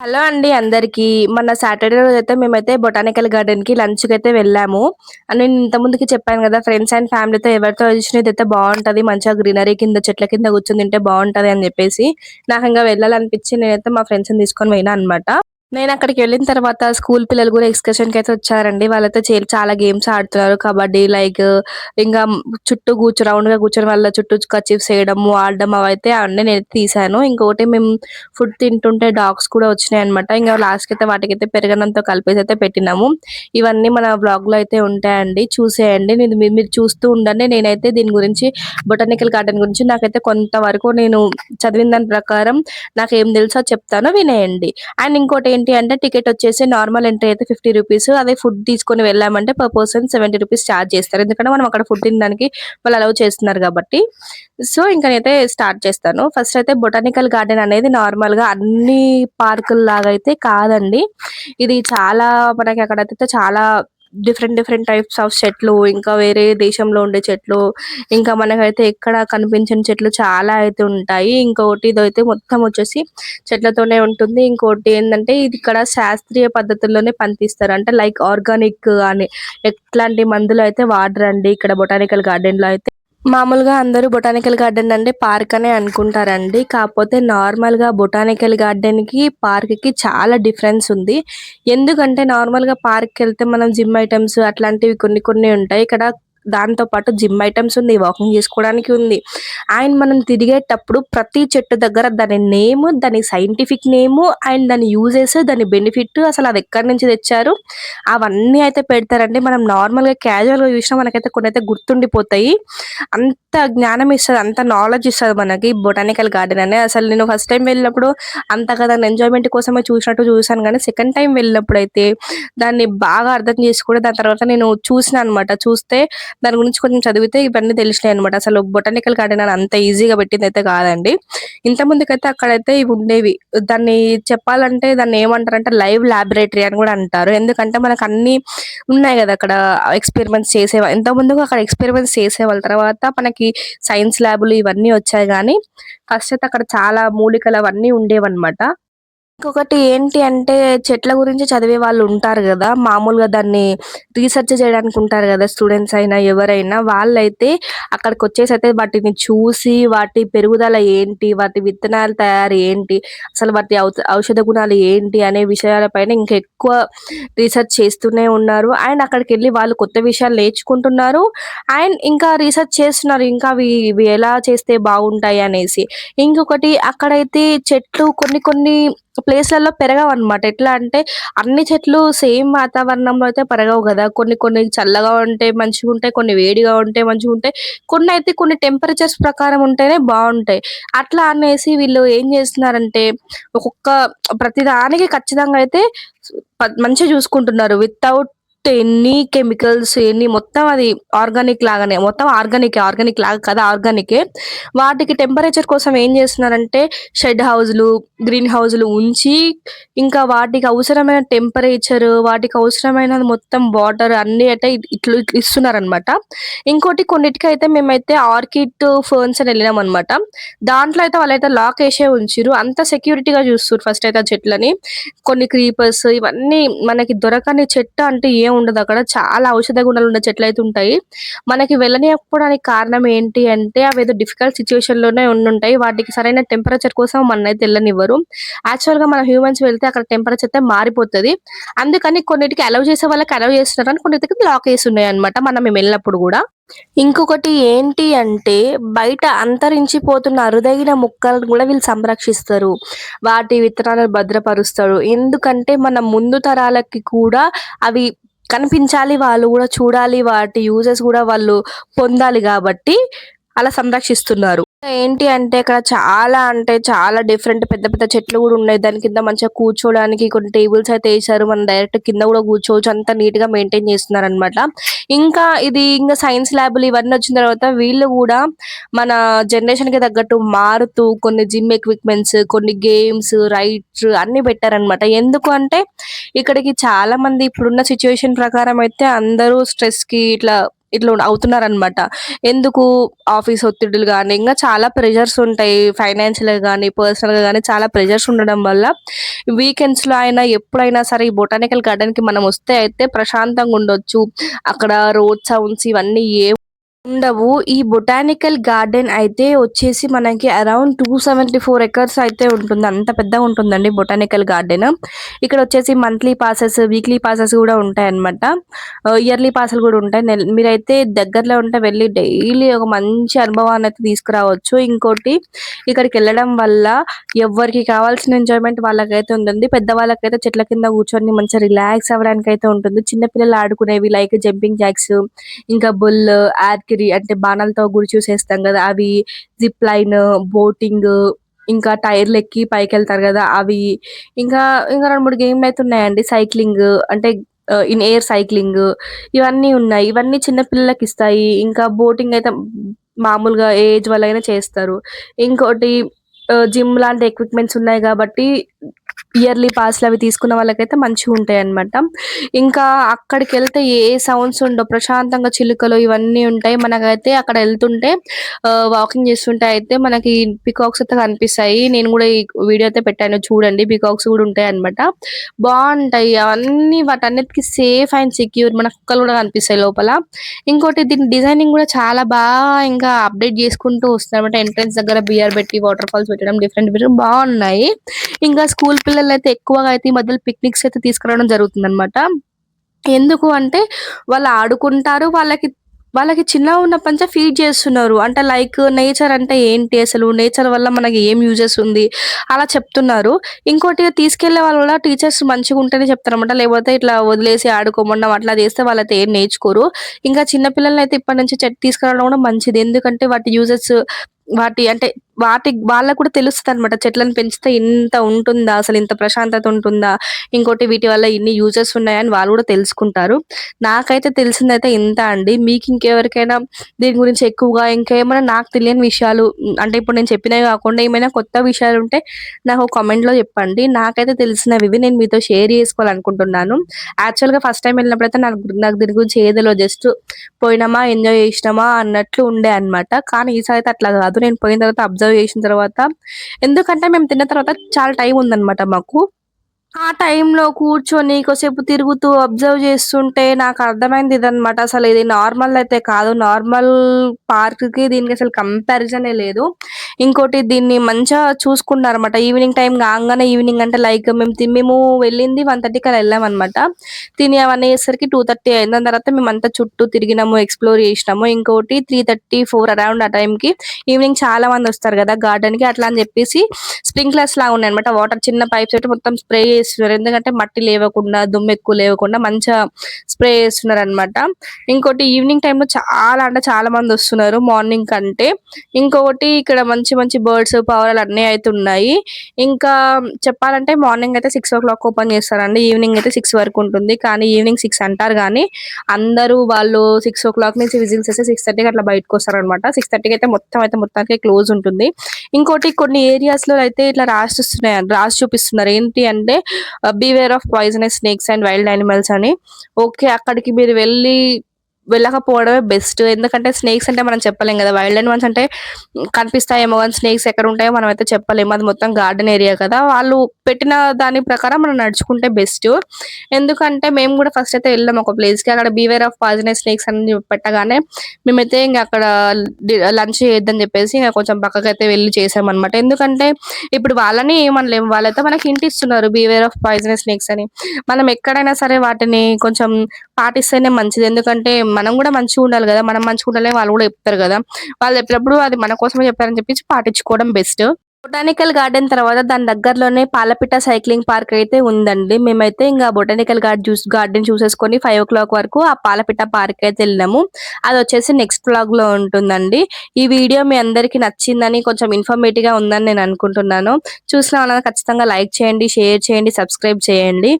Hello అండి అందరికీ. మన సాటర్డే రోజు అయితే మేమైతే బొటానికల్ గార్డెన్కి లంచ్కి అయితే వెళ్ళాము. అని నేను ఇంతకుముందుకి చెప్పాను కదా ఫ్రెండ్స్ అండ్ ఫ్యామిలీతో ఎవరితో వచ్చినా ఇదైతే బాగుంటది మంచిగా గ్రీనరీ కింద చెట్ల కింద కూర్చొని తింటే బాగుంటది అని చెప్పేసి నాకు ఇంకా వెళ్ళాలనిపించి నేనైతే మా ఫ్రెండ్స్ని తీసుకొని పోయినా అనమాట నేను అక్కడికి వెళ్ళిన తర్వాత స్కూల్ పిల్లలు కూడా ఎక్స్కర్షన్కి అయితే వచ్చారండి. వాళ్ళైతే చాలా గేమ్స్ ఆడుతున్నారు. కబడ్డీ లైక్ ఇంకా చుట్టూ కూర్చో రౌండ్గా కూర్చొని వాళ్ళ చుట్టూ కచిప్స్ వేయడం ఆడడం అవైతే అన్నీ నేను తీసాను ఇంకొకటి మేము ఫుడ్ తింటుంటే డాగ్స్ కూడా వచ్చినాయి అనమాట ఇంకా లాస్ట్కి అయితే వాటికైతే పెరగనంతో కలిపేసి అయితే పెట్టినాము. ఇవన్నీ మన బ్లాగ్లో అయితే ఉంటాయండి. చూసేయండి. నేను మీరు చూస్తూ ఉండండి. నేనైతే దీని గురించి బొటానికల్ గార్డెన్ గురించి నాకైతే కొంతవరకు నేను చదివిన దాని ప్రకారం నాకు ఏం తెలుసో చెప్తాను. వినేయండి. అండ్ ఇంకోటి ఏంటి అంటే టికెట్ వచ్చేసి నార్మల్ ఎంట్రీ అయితే ఫిఫ్టీ రూపీస్ అదే ఫుడ్ తీసుకొని వెళ్ళామంటే per person seventy rupees charge చేస్తారు. ఎందుకంటే మనం అక్కడ ఫుడ్ తినడానికి వాళ్ళు అలౌ చేస్తున్నారు కాబట్టి. సో ఇంకా నేనైతే స్టార్ట్ చేస్తాను. ఫస్ట్ అయితే బొటానికల్ గార్డెన్ అనేది నార్మల్గా అన్ని పార్కుల లాగా అయితే కాదండి. ఇది చాలా మనకి అక్కడైతే చాలా డిఫరెంట్ డిఫరెంట్ టైప్స్ ఆఫ్ చెట్లు ఇంకా వేరే దేశంలో ఉండే చెట్లు ఇంకా మనకైతే ఎక్కడ కనిపించని చెట్లు చాలా అయితే ఉంటాయి. ఇంకొకటి ఇదైతే మొత్తం వచ్చేసి చెట్లతోనే ఉంటుంది. ఇంకోటి ఏంటంటే ఇది ఇక్కడ శాస్త్రీయ పద్ధతుల్లోనే పంపిస్తారు అంటే లైక్ ఆర్గానిక్ అని ఎట్లాంటి మందులు అయితే వాడరండి. ఇక్కడ బొటానికల్ గార్డెన్లో అయితే మామూలుగా అందరూ బొటానికల్ గార్డెన్ అంటే పార్క్ అనే అనుకుంటారండి. కాకపోతే నార్మల్గా బొటానికల్ గార్డెన్కి పార్క్కి చాలా డిఫరెన్స్ ఉంది. ఎందుకంటే నార్మల్ పార్క్కి పార్క్కి వెళ్తే మనం జిమ్ ఐటమ్స్ అట్లాంటివి కొన్ని కొన్ని ఉంటాయి. ఇక్కడ దాంతో పాటు జిమ్ ఐటమ్స్ ఉంది వాకింగ్ చేసుకోవడానికి ఉంది. అండ్ మనం తిరిగేటప్పుడు ప్రతి చెట్టు దగ్గర దాని నేమ్ దాని సైంటిఫిక్ నేమ్ అండ్ దాని యూజెస్ దాని బెనిఫిట్ అసలు అది ఎక్కడి నుంచి తెచ్చారు? అవన్నీ అయితే పెడతారండి. మనం నార్మల్గా క్యాజువల్గా క్యాజువల్ చూసినా మనకైతే కొన్ని అయితే గుర్తుండిపోతాయి. అంత జ్ఞానం ఇస్తుంది అంత నాలెడ్జ్ ఇస్తుంది మనకి బొటానికల్ గార్డెన్ అనే. అసలు నేను ఫస్ట్ టైం వెళ్ళినప్పుడు అంతగా దాని ఎంజాయ్మెంట్ కోసమే చూసినట్టు చూసాను కానీ సెకండ్ టైం వెళ్ళినప్పుడు అయితే దాన్ని బాగా అర్థం చేసుకుంటే దాని తర్వాత నేను చూసిన అనమాట చూస్తే దాని గురించి కొంచెం చదివితే ఇవన్నీ తెలిసినాయి అనమాట అసలు బొటానికల్ గార్డెన్ అని అంత ఈజీగా పెట్టింది అయితే కాదండి. ఇంత ముందుకైతే అక్కడైతే ఇవి ఉండేవి. దాన్ని చెప్పాలంటే దాన్ని ఏమంటారంటే లైవ్ ల్యాబొరేటరీ అని కూడా అంటారు. ఎందుకంటే మనకు అన్ని ఉన్నాయి కదా అక్కడ ఎక్స్పెరిమెంట్స్ చేసేవా ఇంత ముందుగా అక్కడ ఎక్స్పెరిమెంట్స్ చేసేవాళ్ళ తర్వాత మనకి సైన్స్ ల్యాబులు ఇవన్నీ వచ్చాయి కానీ ఫస్ట్ అయితే అక్కడ చాలా మూలికలు అవన్నీ ఉండేవన్నమాట. ఇంకొకటి ఏంటి అంటే చెట్ల గురించి చదివే వాళ్ళు ఉంటారు కదా మామూలుగా దాన్ని రీసెర్చ్ చేయడానికి ఉంటారు కదా స్టూడెంట్స్ అయినా ఎవరైనా వాళ్ళైతే అక్కడికి వచ్చేసి అయితే వాటిని చూసి వాటి పెరుగుదల ఏంటి వాటి విత్తనాల తయారు ఏంటి అసలు వాటి ఔషధ గుణాలు ఏంటి అనే విషయాలపైన ఇంకా ఎక్కువ రీసెర్చ్ చేస్తూనే ఉన్నారు. అండ్ అక్కడికి వెళ్ళి వాళ్ళు కొత్త విషయాలు నేర్చుకుంటున్నారు. అండ్ ఇంకా రీసెర్చ్ చేస్తున్నారు ఇంకా అవి ఇవి ఎలా చేస్తే బాగుంటాయి అనేసి. ఇంకొకటి అక్కడైతే చెట్లు కొన్ని కొన్ని ప్లేస్లలో పెరగవు అనమాట ఎట్లా అంటే అన్ని చెట్లు సేమ్ వాతావరణంలో అయితే పెరగవు కదా. కొన్ని కొన్ని చల్లగా ఉంటే మంచిగా ఉంటాయి కొన్ని వేడిగా ఉంటాయి మంచిగా ఉంటాయి. కొన్ని అయితే కొన్ని టెంపరేచర్స్ ప్రకారం ఉంటేనే బాగుంటాయి. అట్లా అనేసి వీళ్ళు ఏం చేస్తున్నారంటే ఒక్కొక్క ప్రతిదానికి ఖచ్చితంగా అయితే మంచిగా చూసుకుంటున్నారు. వితౌట్ ఎన్ని కెమికల్స్ ఎన్ని మొత్తం అది ఆర్గానిక్ లాగానే మొత్తం ఆర్గానిక్ ఆర్గానిక్ లాగా కదా ఆర్గానికే. వాటికి టెంపరేచర్ కోసం ఏం చేస్తున్నారంటే షెడ్ హౌజ్లు గ్రీన్ హౌజ్లు ఉంచి ఇంకా వాటికి అవసరమైన టెంపరేచర్ వాటికి అవసరమైన మొత్తం వాటర్ అన్ని అయితే ఇట్లు ఇస్తున్నారనమాట. ఇంకోటి కొన్నిటికి అయితే మేమైతే ఆర్కిడ్ ఫర్న్స్ అని వెళ్ళినాం అనమాట దాంట్లో అయితే వాళ్ళైతే లాక్ వేసే ఉంచిరు అంత సెక్యూరిటీగా చూస్తారు ఫస్ట్ అయితే ఆ చెట్లని. కొన్ని క్రీపర్స్ ఇవన్నీ మనకి దొరకని చెట్టు అంటే ఏం ఉండదు. అక్కడ చాలా ఔషధ గుణాలు ఉన్న చెట్లు అయితే ఉంటాయి. మనకి వెళ్ళనియకపోవడానికి కారణం ఏంటి అంటే అవి ఏదో డిఫికల్ట్ సిచ్యువేషన్లోనే ఉండుంటాయి. వాటికి సరైన టెంపరేచర్ కోసం మన అయితే వెళ్ళనివ్వరు. యాక్చువల్గా మన హ్యూమన్స్ వెళ్తే అక్కడ టెంపరేచర్ అయితే మారిపోతది. అందుకని కొన్నిటికి అలౌ చేసే వాళ్ళకి అలౌ చేస్తున్నారు అని కొన్నిటికి బ్లాక్ చేస్తున్నాయి ఉన్నాయి అనమాట మనం మేము వెళ్ళినప్పుడు కూడా. ఇంకొకటి ఏంటి అంటే బయట అంతరించిపోతున్న అరుదైన మొక్కలను కూడా వీళ్ళు సంరక్షిస్తారు. వాటి విత్తనాలను భద్రపరుస్తారు. ఎందుకంటే మన ముందు తరాలకి కూడా అవి కనిపించాలి వాళ్ళు కూడా చూడాలి వాటి యూజెస్ కూడా వాళ్ళు పొందాలి కాబట్టి అలా సంరక్షిస్తున్నారు. ఏంటి అంటే ఇక్కడ చాలా అంటే చాలా డిఫరెంట్ పెద్ద పెద్ద చెట్లు కూడా ఉన్నాయి. దాని కింద మంచిగా కూర్చోడానికి కొన్ని టేబుల్స్ అయితే వేసారు మనం డైరెక్ట్ కింద కూడా కూర్చోవచ్చు. అంత నీట్గా మెయింటైన్ చేస్తున్నారు అనమాట ఇంకా ఇది ఇంకా సైన్స్ ల్యాబ్లు ఇవన్నీ వచ్చిన తర్వాత వీళ్ళు కూడా మన జనరేషన్కి తగ్గట్టు మారుతూ కొన్ని జిమ్ ఎక్విప్మెంట్స్ కొన్ని గేమ్స్ రైట్స్ అన్ని పెట్టారనమాట ఎందుకు అంటే ఇక్కడికి చాలా మంది ఇప్పుడున్న సిచ్యువేషన్ ప్రకారం అయితే అందరూ స్ట్రెస్కి ఇట్లా ఇట్లా అవుతున్నారనమాట. ఎందుకు ఆఫీస్ ఒత్తిడులు కానీ ఇంకా చాలా ప్రెషర్స్ ఉంటాయి. ఫైనాన్షియల్‌గా కానీ పర్సనల్‌గా కానీ చాలా ప్రెషర్స్ ఉండడం వల్ల వీకెండ్స్‌లో అయినా ఎప్పుడైనా సరే ఈ బొటానికల్ గార్డెన్‌కి మనం వస్తే అయితే ప్రశాంతంగా ఉండొచ్చు. అక్కడ రోడ్ సౌండ్స్ ఇవన్నీ ఏం ఉండవు. ఈ బొటానికల్ గార్డెన్ అయితే వచ్చేసి మనకి అరౌండ్ 274 ఎకర్స్ అయితే ఉంటుంది. అంత పెద్దగా ఉంటుందండి బొటానికల్ గార్డెన్. ఇక్కడ వచ్చేసి మంత్లీ పాసెస్, వీక్లీ పాసెస్ కూడా ఉంటాయి అనమాట ఇయర్లీ పాసెస్ కూడా ఉంటాయి. మీరైతే దగ్గరలో ఉంటే వెళ్ళి డైలీ ఒక మంచి అనుభవాన్ని అయితే తీసుకురావచ్చు. ఇంకోటి ఇక్కడికెళ్ళడం వల్ల ఎవ్వరికి కావాల్సిన ఎంజాయ్‌మెంట్ వాళ్ళకైతే ఉంటుంది. పెద్దవాళ్ళకైతే చెట్ల కింద కూర్చొని మంచిగా రిలాక్స్ అవ్వడానికి అయితే ఉంటుంది. చిన్నపిల్లలు ఆడుకునేవి లైక్ జంపింగ్ జాక్స్, ఇంకా బుల్, తిరిగి అంటే బాణాలతో గురి చూసేస్తాం కదా! అవి, జిప్ లైన్, బోటింగ్ ఇంకా టైర్లు ఎక్కి పైకి వెళ్తారు కదా! అవి ఇంకా, ఇంకా 2, 3 గేమ్‌లయితే ఉన్నాయండి. సైక్లింగ్ అంటే ఇన్ ఎయిర్ సైక్లింగ్ ఇవన్నీ ఉన్నాయి. ఇవన్నీ చిన్న పిల్లలకిస్తాయి. ఇంకా బోటింగ్ అయితే మామూలుగా ఏజ్ వాళ్ళైనా చేస్తారు. ఇంకోటి uh, జిమ్ లాంటి ఎక్విప్‌మెంట్స్ ఉన్నాయి కాబట్టి ఇయర్లీ పాస్‌లు అవి తీసుకున్న వాళ్ళకైతే మంచిగా ఉంటాయన్నమాట ఇంకా అక్కడికి వెళ్తే ఏ సౌండ్స్ ఉండవు. ప్రశాంతంగా చిలుకలు ఇవన్నీ ఉంటాయి. మనకైతే అక్కడ వెళ్తుంటే వాకింగ్ చేస్తుంటే అయితే మనకి పీకాక్స్ అయితే కనిపిస్తాయి. నేను కూడా ఈ వీడియో అయితే పెట్టాను చూడండి. పీకాక్స్ కూడా ఉంటాయి అనమాట బాగుంటాయి అవన్నీ వాటన్నిటికి సేఫ్ అండ్ సెక్యూర్ మన కుక్కలు కూడా కనిపిస్తాయి లోపల. ఇంకోటి దీని డిజైనింగ్ కూడా చాలా బాగా ఇంకా అప్‌డేట్ చేసుకుంటూ వస్తున్నారన్నమాట. ఎంట్రన్స్ దగ్గర బియర్ పెట్టి వాటర్ ఫాల్స్ పెట్టడం డిఫరెంట్ డిఫరెంట్ బాగున్నాయి ఇంకా స్కూల్ పిల్లలైతే ఎక్కువగా అయితే ఈ మధ్యలో పిక్నిక్స్ అయితే తీసుకురావడం జరుగుతుందన్నమాట. ఎందుకు అంటే వాళ్ళు ఆడుకుంటారు. వాళ్ళకి వాళ్ళకి చిన్నగా ఉన్నప్పటి నుంచే ఫీడ్ చేస్తున్నారు. అంటే లైక్ నేచర్ అంటే ఏంటి అసలు? నేచర్ వల్ల మనకి ఏం యూజెస్ ఉంది? అలా చెప్తున్నారు. ఇంకోటి తీసుకెళ్ళే వాళ్ళు కూడా టీచర్స్ మంచిగా ఉంటేనే చెప్తారనమాట లేకపోతే ఇట్లా వదిలేసి ఆడుకోమనడం అట్లా చేస్తే వాళ్ళైతే ఏం నేర్చుకోరు. ఇంకా చిన్న అయితే ఇప్పటి నుంచి చెట్ తీసుకురావడం కూడా మంచిది. ఎందుకంటే వాటి యూజెస్ వాటి అంటే వాటి వాళ్ళకు కూడా తెలుస్తుంది అనమాట చెట్లను పెంచితే ఇంత ఉంటుందా? అసలు ఇంత ప్రశాంతత ఉంటుందా? ఇంకోటి వీటి వల్ల ఇన్ని యూజెస్ ఉన్నాయని వాళ్ళు కూడా తెలుసుకుంటారు. నాకైతే తెలిసిందైతే ఇంత అండి. మీకు ఇంకెవరికైనా దీని గురించి ఎక్కువగా ఇంకేమైనా నాకు తెలియని విషయాలు అంటే ఇప్పుడు నేను చెప్పినవి కాకుండా ఏమైనా కొత్త విషయాలు ఉంటే నాకు కామెంట్‌లో చెప్పండి. నాకైతే తెలిసినవి ఇవి నేను మీతో షేర్ చేసుకోవాలనుకుంటున్నాను. యాక్చువల్‌గా ఫస్ట్ టైం వెళ్ళినప్పుడైతే నాకు నాకు దీని గురించి ఏదో జస్ట్ పోయినామా, ఎంజాయ్ చేసినామా అన్నట్లు ఉండే అన్నమాట. కానీ ఈసారి అయితే అట్లా కాదు. నేను పోయిన తర్వాత అబ్జర్వ్ చేసిన తర్వాత ఎందుకంటే మేము తిన్న తర్వాత చాలా టైం ఉందన్నమాట మాకు. ఆ టైంలో కూర్చొని కొద్దిసేపు తిరుగుతూ అబ్జర్వ్ చేస్తుంటే నాకు అర్థమైంది ఇదనమాట అసలు ఇది నార్మల్ అయితే కాదు. నార్మల్ పార్క్‌కి దీనికి అసలు కంపారిజనే లేదు. ఇంకోటి దీన్ని మంచిగా చూసుకున్నారన్నమాట. ఈవినింగ్ టైం కాగానే ఈవినింగ్ అంటే లైక్ మేము మేము వెళ్ళింది 1:30కి అలా వెళ్ళామన్నమాట. తిని అవన్నీ అయ్యేసరికి 2:30 అయింది. దాని తర్వాత మేము అంతా చుట్టూ తిరిగినాము, ఎక్స్‌ప్లోర్ చేసినాము. ఇంకోటి 3:30, 4 అరౌండ్ ఆ టైంకి ఈవినింగ్ చాలా మంది వస్తారు కదా! గార్డెన్‌కి అట్లా అని చెప్పేసి స్ప్రింక్లర్స్ లాగా ఉన్నాయి అనమాట వాటర్ చిన్న పైప్స్ పెట్టి మొత్తం స్ప్రే చేస్తున్నారు. ఎందుకంటే మట్టి లేవకుండా, దుమ్ము ఎక్కువ లేవకుండా మంచిగా స్ప్రే చేస్తున్నారు అనమాట ఇంకోటి ఈవినింగ్ టైంలో చాలా అంటే చాలా మంది వస్తున్నారు మార్నింగ్ కంటే. ఇంకొకటి ఇక్కడ మంచి మంచి మంచి బర్డ్స్, పావురాలు అన్నీ అయితే ఉన్నాయి. ఇంకా చెప్పాలంటే మార్నింగ్ అయితే 6:00 ఓపెన్ చేస్తారండి. ఈవినింగ్ అయితే సిక్స్ వరకు ఉంటుంది. కానీ ఈవినింగ్ సిక్స్ అంటారు కానీ అందరూ వాళ్ళు 6:00 నుంచి విజిల్స్ అయితే సిక్స్ థర్టీకి అట్లా బయటకొస్తారన్నమాట. 6:30కి అయితే మొత్తం అయితే మొత్తానికి క్లోజ్ ఉంటుంది. ఇంకోటి కొన్ని ఏరియాస్‌లో అయితే ఇట్లా రాసిస్తున్నాయి రాసి చూపిస్తున్నారు. ఏంటి అంటే beware of poisonous snakes and wild animals అని. ఓకే. అక్కడికి మీరు వెళ్ళి వెళ్ళకపోవడమే బెస్ట్. ఎందుకంటే స్నేక్స్ అంటే మనం చెప్పలేం కదా! వైల్డ్ అనిమల్స్ అంటే కనిపిస్తాయేమో కానీ స్నేక్స్ ఎక్కడ ఉంటాయో మనమైతే చెప్పలేము. అది మొత్తం గార్డెన్ ఏరియా కదా! వాళ్ళు పెట్టిన దాని ప్రకారం మనం నడుచుకుంటే బెస్ట్. ఎందుకంటే మేము కూడా ఫస్ట్ అయితే వెళ్ళాము ఒక ప్లేస్‌కి. అక్కడ బీవేర్ ఆఫ్ పాయిజనస్ స్నేక్స్ అని పెట్టగానే మేమైతే ఇంకా అక్కడ లంచ్ చేయొద్దని చెప్పేసి ఇంకా కొంచెం పక్కకైతే వెళ్ళి చేసామన్నమాట. ఎందుకంటే ఇప్పుడు వాళ్ళని ఏమనలేము. వాళ్ళైతే మనకి ఇంటిస్తున్నారు బీవేర్ ఆఫ్ పాయిజనస్ స్నేక్స్ అని. మనం ఎక్కడైనా సరే వాటిని కొంచెం పాటిస్తేనే మంచిది. ఎందుకంటే మనం కూడా మంచిగా ఉండాలి కదా! మనం మంచిగా ఉండాలి వాళ్ళు కూడా చెప్తారు కదా! వాళ్ళు చెప్పినప్పుడు అది మన కోసమే చెప్పారని చెప్పేసి పాటించుకోవడం బెస్ట్. బొటానికల్ గార్డెన్ తర్వాత దాని దగ్గరలోనే పాలపిట్ట సైక్లింగ్ పార్క్ అయితే ఉందండి. మేమైతే ఇంకా బొటానికల్ గార్డ్ జూస్ గార్డెన్ చూసేసుకొని 5:00 వరకు ఆ పాలపిట్ట పార్క్ అయితే వెళ్ళినాము అది వచ్చేసి నెక్స్ట్ వ్లాగ్‌లో ఉంటుందండి. ఈ వీడియో మీ అందరికి నచ్చిందని కొంచెం ఇన్ఫర్మేటివ్‌గా ఉందని నేను అనుకుంటున్నాను. చూసిన వాళ్ళని ఖచ్చితంగా లైక్ చేయండి, షేర్ చేయండి, సబ్స్క్రైబ్ చేయండి.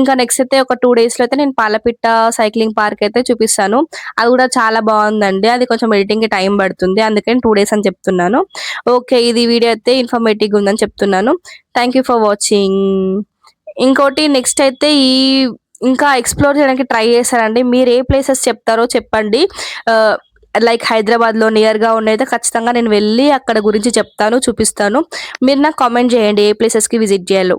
ఇంకా నెక్స్ట్ అయితే ఒక టూ డేస్లో అయితే నేను పాలపిట్ట సైక్లింగ్ పార్క్ అయితే చూపిస్తాను. అది కూడా చాలా బాగుందండి అది కొంచెం ఎడిటింగ్‌కి టైం పడుతుంది. అందుకని టూ డేస్ అని చెప్తున్నాను. ఓకే. ఇది వీడియో అయితే ఇన్ఫర్మేటివ్‌గా ఉందని చెప్తున్నాను. Thank you for watching. ఇంకోటి నెక్స్ట్ అయితే ఈ ఇంకా ఎక్స్‌ప్లోర్ చేయడానికి ట్రై చేశానండి. మీరు ఏ ప్లేసెస్ చెప్తారో చెప్పండి. లైక్ హైదరాబాద్‌లో నియర్‌గా ఉన్నయితే ఖచ్చితంగా నేను వెళ్ళి అక్కడ గురించి చెప్తాను, చూపిస్తాను. మీరు నాకు కామెంట్ చేయండి ఏ ప్లేసెస్‌కి విజిట్ చేయాలో.